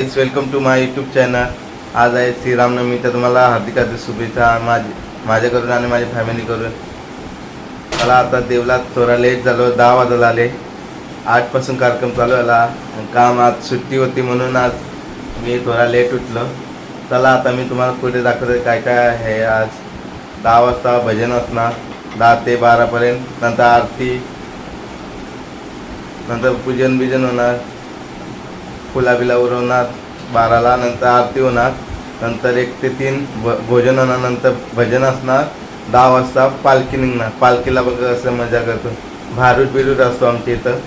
It's welcome to my YouTube channel आज आहे श्रीरामनवमी तर तुम्हाला हार्दिक हार्दिक शुभेच्छा माझी माझ्याकडून आणि माझ्या फॅमिलीकडून. मला आता देवला थोडा लेट झालो दहा वाजत आले. आठपासून कार्यक्रम चालू झाला. काम आज सुट्टी होती म्हणून आज मी थोडा लेट उठलो. चला आता मी तुम्हाला पुढे दाखवतो काय काय आहे आज. दहा वाजता भजन असणार. दहा ते बारापर्यंत. नंतर आरती. नंतर पूजन बिजन होणार. फुलाबिला उरवणार बाराला नंतर आरती होणार नंतर एक ते तीन भ भोजन होणार नंतर भजन असणार दहा वाजता पालखी निघणार. पालखीला बघ असं मजा करतो. भारूट बिरूट असतो आमच्या इथं.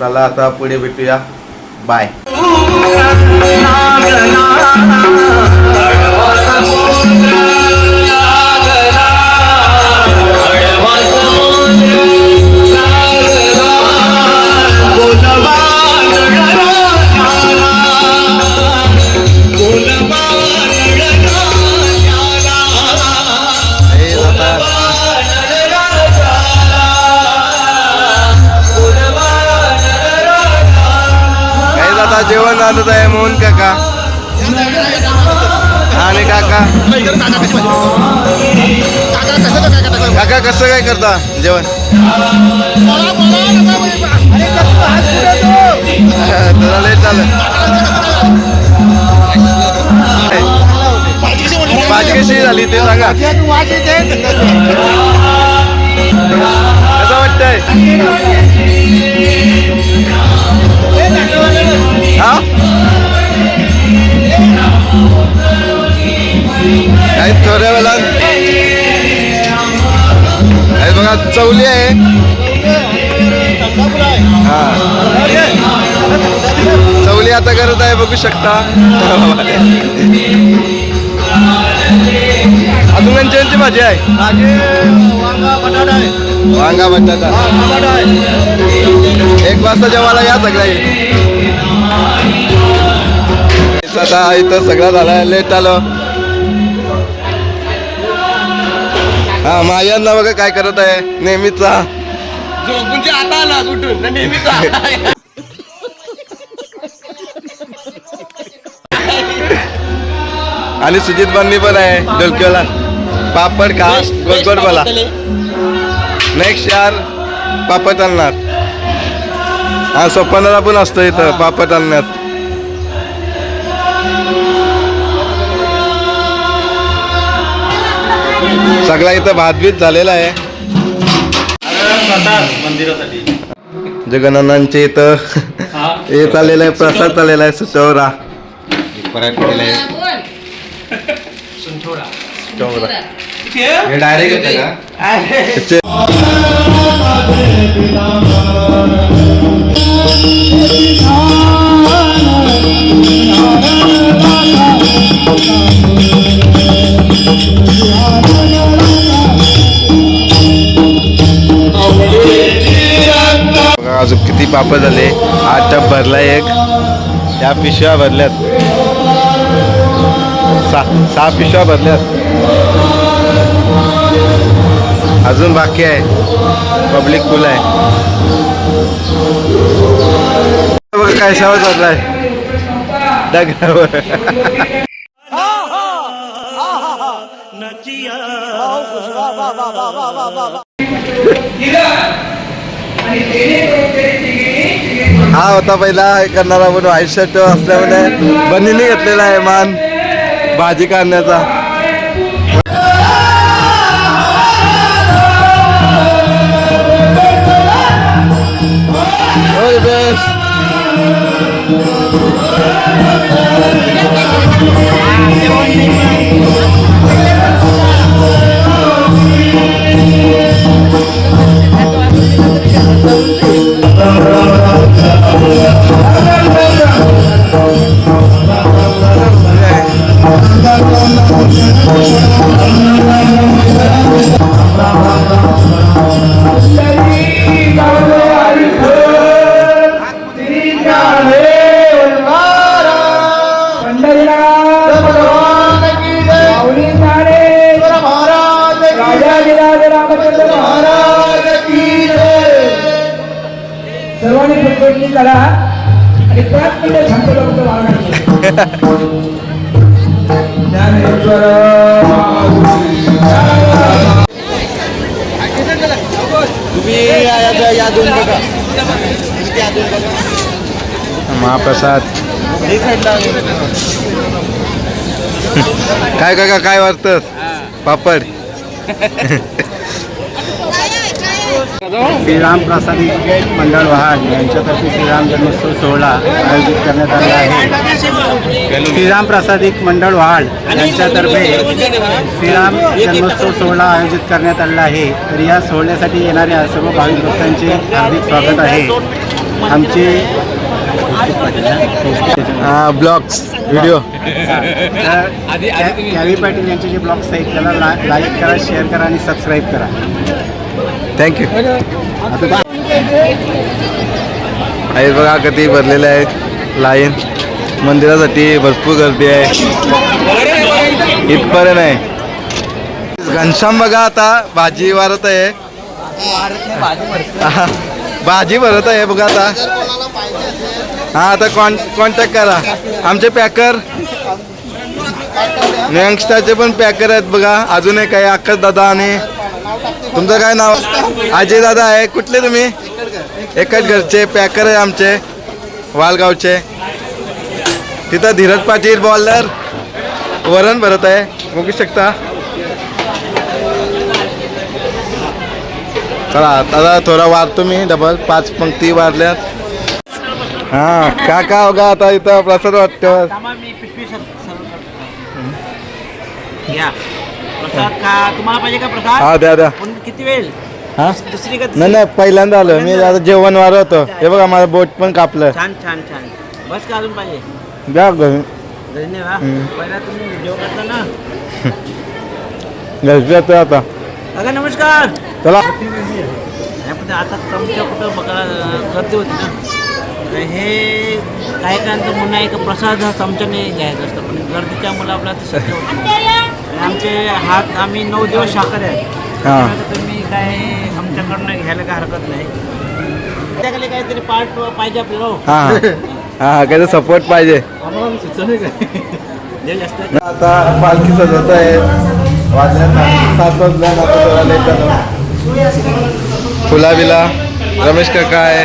चला आता पुढे भेटूया. बाय आता जेवण आहे मोहन काका. आणि काका? काका कसं काय करता? जेवण? तुला लेट झालं भाजी कशी झाली ते सांगा. कसं वाटतंय? हा? काही थोड्या वेळात. हे बघा चवली आहे. हा. चवली आता करत आहे बघू शकता. अजून त्यांची भाजी आहे. वांगा बटाटा एक वाजता जेवायला या सगळ्या आता इथं सगळं झालं लेट आलो. हा मायांना बघा काय करत आहे नेहमीचा. आता आला उठून नेहमीचा आणि सुजित बन्नी पण आहे डोलक्याला. पापड खा गोड गोड बोला. नेक्स्ट यार पापड आणणार हा सोपानाला पण असतो इथं पापड आणण्यात सगळा इथं भातभीत झालेला आहे. मंदिरासाठी जगन्नाथांचे इथं हे. चाललेलं आहे प्रसाद चाललेला आहे सुचवरा. सुचवरा. हे डायरेक्ट बघा अजून किती पापड झाले. आठ टप भरला एक. या पिशव्या भरल्यात. सहा सहा पिशव्या भरल्यात. अजून बाकी आहे. पब्लिक फुल आहे. बघा काय शावा चाललाय. डगावर हा होता पहिला हे करणारा म्हणून आयुष्यात असल्यामुळे बनीने घेतलेला आहे मान. भाजी काढण्याचा. Thank you. सर्वांनी करा आणि त्याच वाढवायची ज्ञानेश्वर महाप्रसाद. काय काका काय वाटतं? पापड. श्रीराम प्रसादी मंडळ वाहन यांच्यातर्फे श्रीराम जन्मोत्सव सोहळा आयोजित करण्यात आला आहे. श्रीराम प्रसादिक मंडळ वाहन यांच्यातर्फे श्रीराम जन्मोत्सव सोहळा आयोजित करण्यात आलेला आहे. तर या सोहळ्यासाठी येणाऱ्या सर्व भाविक भक्तांचे हार्दिक स्वागत आहे. आमचे ब्लॉग्स व्हिडिओ. कॅवी पाटील यांचे जे ब्लॉग्स आहेत त्याला लाईक करा शेअर करा आणि सबस्क्राईब करा. थँक्यू आहे बघा कधी भरलेले आहेत. लाईन मंदिरासाठी भरपूर गर्दी आहे. इथपर्यंत आहे घनश्याम बघा आता भाजी वारत आहे. भाजी भरत आहे बघा आता. हा आता कॉन कॉन्टॅक्ट करा. आमचे पॅकर यंगस्टरचे पण पॅकर आहेत बघा. अजून एक आहे आकाश दादा आणि तुमचं काय नाव अजय दादा आहे कुठले तुम्ही एकच घरचे पॅकर आहे आमचे वालगावचे तिथं धीरज पाटील बॉलर वरण भरत आहे बघू शकता चला दादा थोडा वारतो मी डबल पाच पंक्ती वारल्यात हा का का होगा आता इथं प्रसाद वाटतं या प्रसाद का तुम्हाला पाहिजे का प्रसाद? हा द्या द्या. पण किती वेळ? हा? दुसरी का नाही नाही पहिल्यांदा आलो मी आता जेवण वार होतो. हे बघा माझं बोट पण कापलं छान छान छान. बस का अजून पाहिजे? द्या घरी. धन्यवाद. पहिला तुम्ही व्हिडिओ करता ना. जातो आता. काका नमस्कार. चला. नाही पण ते आता तुमच्या कुठं बघा गर्दी होती ना. तर हे काही काहींचं म्हणणं आहे की प्रसाद हा चमच्याने घ्यायचा असतो पण गर्दीच्या मुलं आपल्याला ते शक्य होत नाही. आमचे हात आम्ही नऊ दिवस शाकाहारी आहे हां. तुम्ही काय आमच्याकडनं घ्यायला काय हरकत नाही. त्याकडे काहीतरी पार्ट पाहिजे आपल्याला हो. हा हा. हा काय सपोर्ट पाहिजे. आम्हाला सुचवलं काय? जे जास्त आता पालखी सजवत आहे. सात वाजल्या आता थोडा लेट झालं. फुला बिला रमेश काका आहे.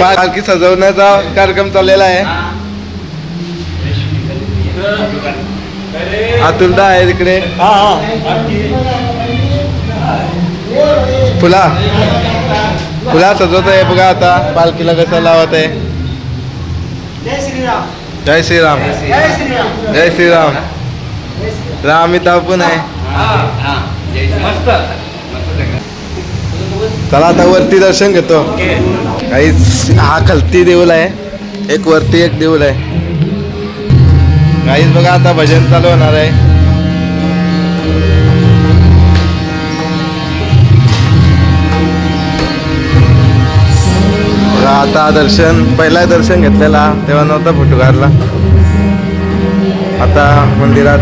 पालखी सजवण्याचा कार्यक्रम चाललेला आहे. अतुलदा आहे तिकडे. फुला. फुला सजवत आहे बघा आता. पालखीला कसं लावत आहे. जय श्रीराम. जय श्रीराम. राम इथं पण आहे. चला आता वरती दर्शन घेतो. काहीच हा खालती देऊल आहे. एक वरती एक देऊल आहे. काहीच बघा आता भजन चालू होणार आहे. आता दर्शन पहिला दर्शन घेतलेला तेव्हा नव्हता फोटो काढला. आता मंदिरात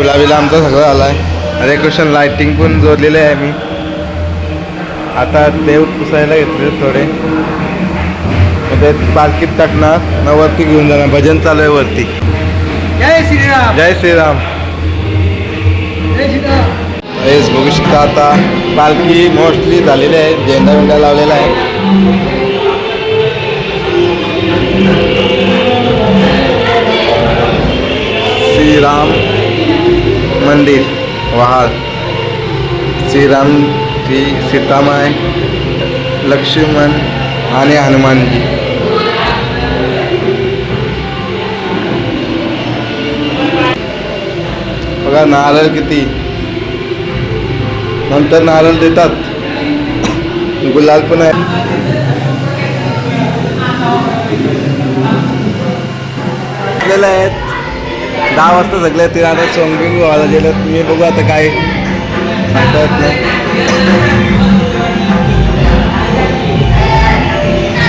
फुलाबिला आमचा सगळं आला आहे कृष्ण लाइटिंग पण जोडलेले आहे मी आता देव पुसायला घेतले थोडे. ते पालखीत टाकणार. ना वरती घेऊन जाणार. भजन चालू आहे वरती. जय श्रीराम. जय श्रीराम. हेच बघू शकता आता पालखी मोस्टली झालेली आहे. झेंडा वेंडा लावलेला आहे. श्रीराम. मंदिर वहाल श्रीराम श्री सीतामाय लक्ष्मण आणि हनुमानजी. बघा नारळ किती? नंतर नारळ देतात. गुलाल पण आहे. आपल्याला आहेत दहा वाजता सगळे ते आता सोंगबिंग व्हायला गेलं. मी बघू आता काय सांगता येत नाही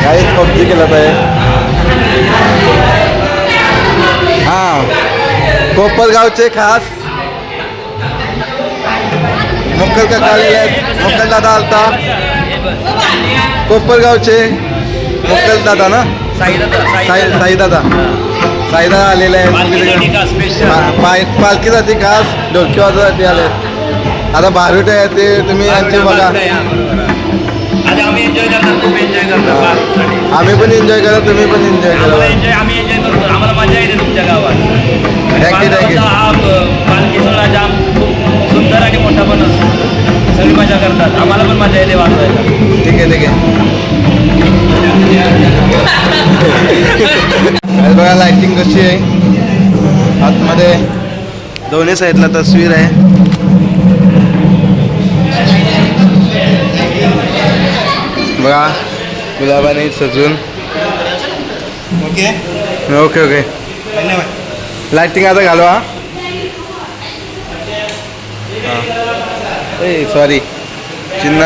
काहीच पबजी केला आहे. हां. कोपरगावचे खास. मोक्कल का आलेले आहेत. मोक्कल दादा आलता. कोपरगावचे. मोक्कल दादा ना? साई दादा. साई दादा. आलेले आहेत पा- पाय पालखीसाठी खास ढोलकी वाजवासाठी आले आता बारूटे आहे ते तुम्ही यांचे बघा. आम्ही पण एन्जॉय करा तुम्ही पण एन्जॉय करा एन्जॉय आम्ही एन्जॉय करतो. आम्हाला मजा येते तुमच्या गावात. You. पालखीचा हा पालखी सोहळा जाम खूप सुंदर आणि मोठा पण असतो. सगळी मजा करतात. आम्हाला पण मजा येते वाजवायला. ठीक आहे ठीक आहे. बघा लाइटिंग कशी आहे. आतमध्ये दोन्ही साईडला तस्वीर आहे. बघा गुलाबाने सजून ओके. Okay okay. लाइटिंग आता घालवा सॉरी चिन्ह.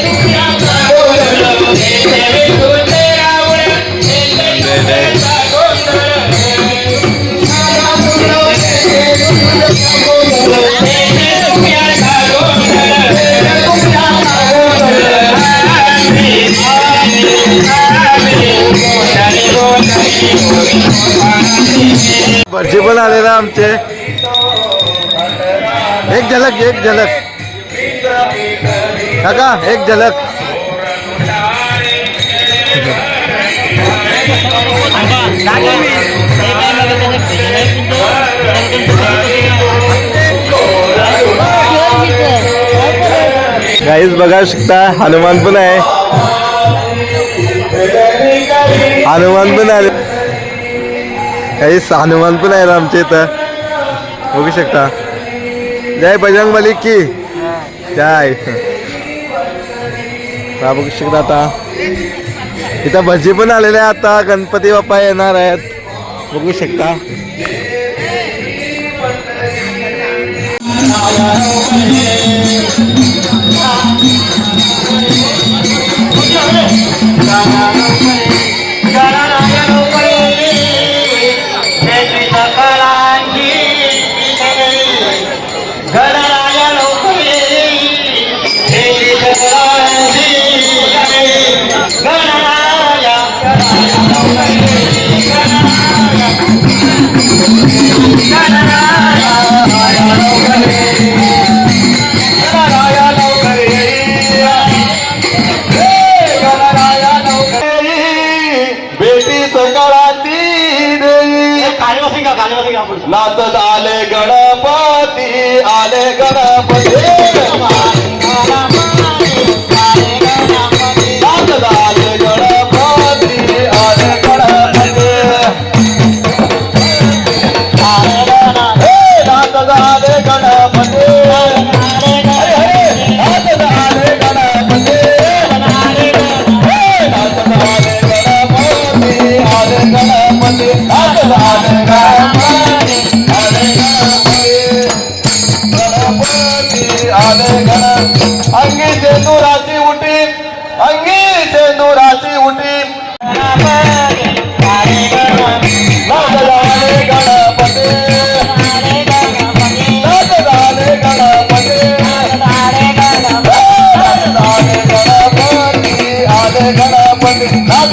आमचे एक झलक एक झलक। काका, एक झलक। काहीच बघा हनुमान पण आहे. हनुमान पण आले. काही हनुमान पण आहेत आमच्या इथं. बघू शकता. जय बजरंग मलिक की. जय. हा बघू शकता आता. इथं भजी पण आलेले आहे आता. गणपती बाप्पा येणार आहेत. बघू शकता.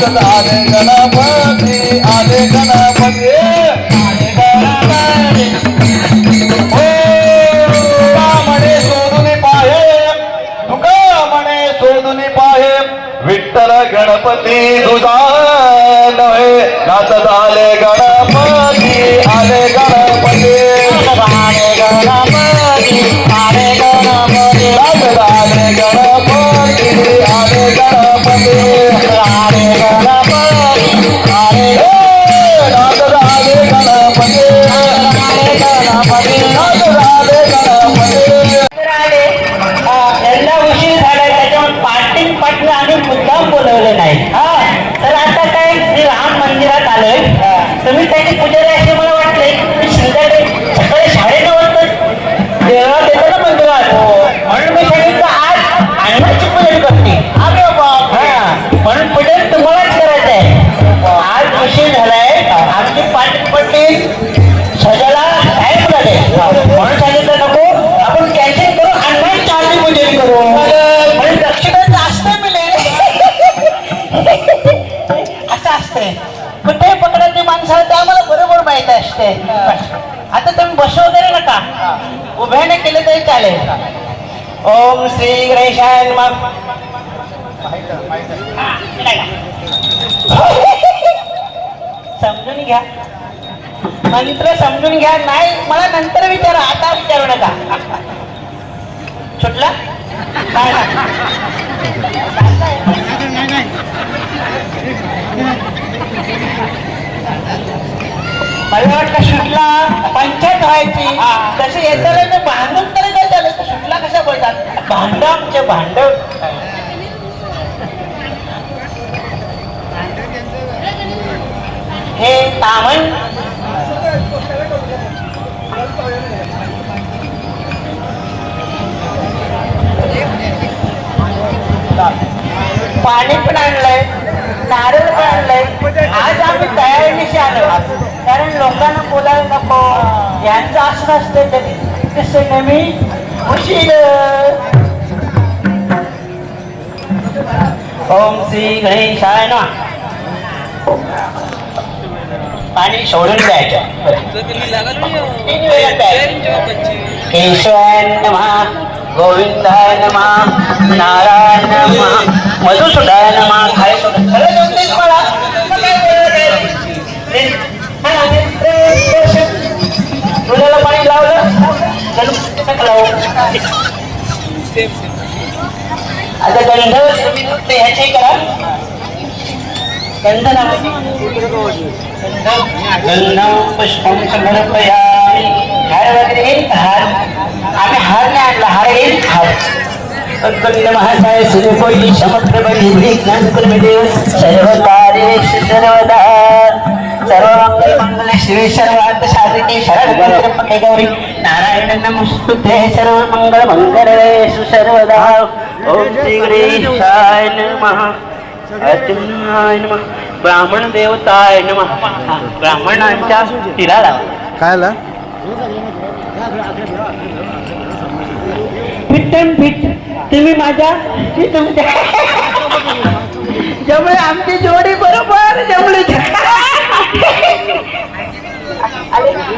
அல்லாத கலாப आलोय तुम्ही त्याची पूजा माहीत असते आता तुम्ही बस वगैरे नका. उभ्याने केले तरी चालेल. ओम श्री गणेशाय मग समजून घ्या. मंत्र समजून घ्या. नाही मला नंतर विचारा. आता विचारू नका. सुटला? काय मला वाटलं सुटला पंचायत व्हायची. तसे येताना भांडून तरी काय झालं. सुटला कशा बोलतात? भांड आमचे भांड हे तामण. पाणी पण आणलंय नारळ पण आणलंय. आज आम्ही तयारीनिशी आलो. कारण लोकांना बोलायला नको. यांचं असं असतं तरी कसं नेहमी उशीर. ओम श्री गणेशाय ना पाणी सोडून द्यायचं. तीन वेळा प्यायचं. केशवाय नमः गोविंदाय नमः नारायण नमा मधुसूदाय नमा खाय सोडून डोळ्याला पाणी लावलं. लावू. आता गंध ते ह्याचे करा. गंध ना. गंध पुष्पम समर्पयामि हार वगैरे घेईन हार. आम्ही हार नाही आणला हार घेईन हार. गंध महासाय सूर्यकोटी समग्र ज्ञानकुर्मदेव सर्व कार्य सर्वदा. सर्व मंगल मंगल शिवे सर्वार्थ साधके शरण त्र्यंबके गौरी नारायण नमस्तुते सर्व मंगल मंगल सर्वदा ओम श्री गणेशाय नमः। अर्जुनाय नमः। ब्राह्मण देवताय नमः। ब्राह्मणांच्या तिराला काय आला फिटन फिट। तुम्ही माझ्या तुमच्या त्यामुळे आमची जोडी बरोबर जमली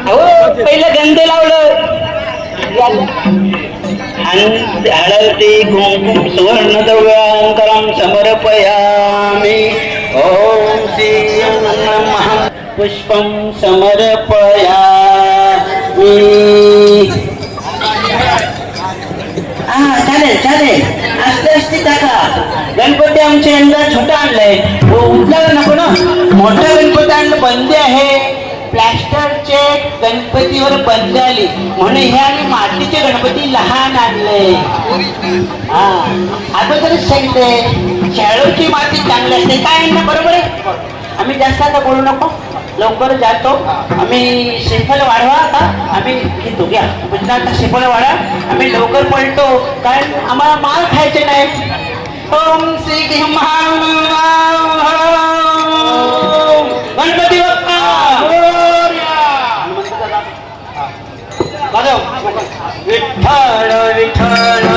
हो पहिलं गंध लावलं. हळदी कुंकुम सुवर्ण द्रव्यांकरम समर्पयामि. ओम श्री नमः पुष्पम समर्पयामि. हा चालेल चालेल. असती टाका गणपती आमच्या यंदा छोटा आणलाय. हो, उठला नको ना? मोठा गणपती आणलं बंदी आहे. प्लॅस्टरचे गणपतीवर बंद आली. म्हणून हे आम्ही मातीचे गणपती लहान आणले. हा. आता तरी सांगते शाळूची माती चांगली असते. काय ना बरोबर आहे? आम्ही जास्त आता बोलू नको. लवकर जातो. आम्ही शेफल वाढवा आता. आम्ही घेतो घ्या म्हणजे आता श्रीफळ वाढा. आम्ही लवकर पळतो. कारण आम्हाला माल खायचे नाही. ओम श्री गणपती बाप्पा. विठ्ठल विठ्ठल.